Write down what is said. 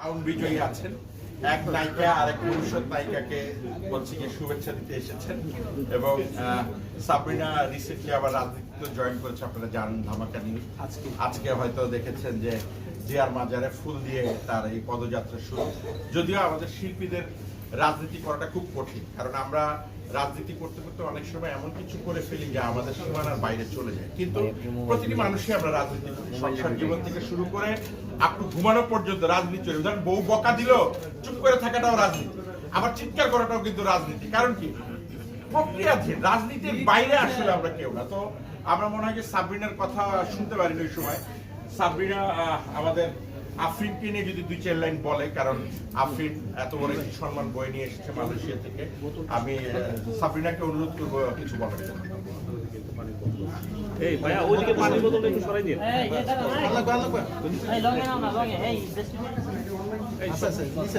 Town বিজয়ী আছেন। এক নায়িকা আর এক নায়িকাকে হচ্ছে গিয়ে শুভেচ্ছা দিতে এসেছেন। এবং সাবরিনা রিসেন্টলি আবার রাজনীতিতে জয়েন করেছে আপনারা জানেন ধামাকা নিয়ে আজকে হয়তো দেখেছেন যে জিয়ার মাজারে ফুল দিয়ে তার এই পদযাত্রা শুরু। যদিও আমাদের শিল্পীদের রাজনীতি করাটা খুব কঠিন কারণ আমরা রাজনীতি করতে করতে অনেক সময় এমন কিছু করে ফেলি যে আমাদের সীমানার বাইরে চলে যায়। কিন্তু প্রতিটি মানুষই আমরা রাজনীতি সংসার জীবন থেকে শুরু করে আপনি ঘুমানো পর্যন্ত রাজনীতি চলে ধরেন বউ বকা দিল চুপ করে থাকাটাও রাজনীতি। আবার চিৎকার করাটাও কিন্তু রাজনীতি। কারণ কি? প্রক্রিয়াধীন রাজনীতির বাইরে আসলে আমরা কেউ না। তো আমরা মনে হয় যে সাবরিনার কথা শুনতে পারিনি ওই সময়। সাবরিনা আহ, আমাদের আফরিনকে নিয়ে যদি দুই চার লাইন বলে কারণ আফরিন এত বড় একটি সম্মান বয়ে নিয়ে এসেছে মালয়েশিয়া থেকে আমি আহ, সাবরিনাকে অনুরোধ করব কিছু বলার জন্য। এই ভাইয়া ওইদিকে পানির বোতলটা একটু সরাই দিন এই যে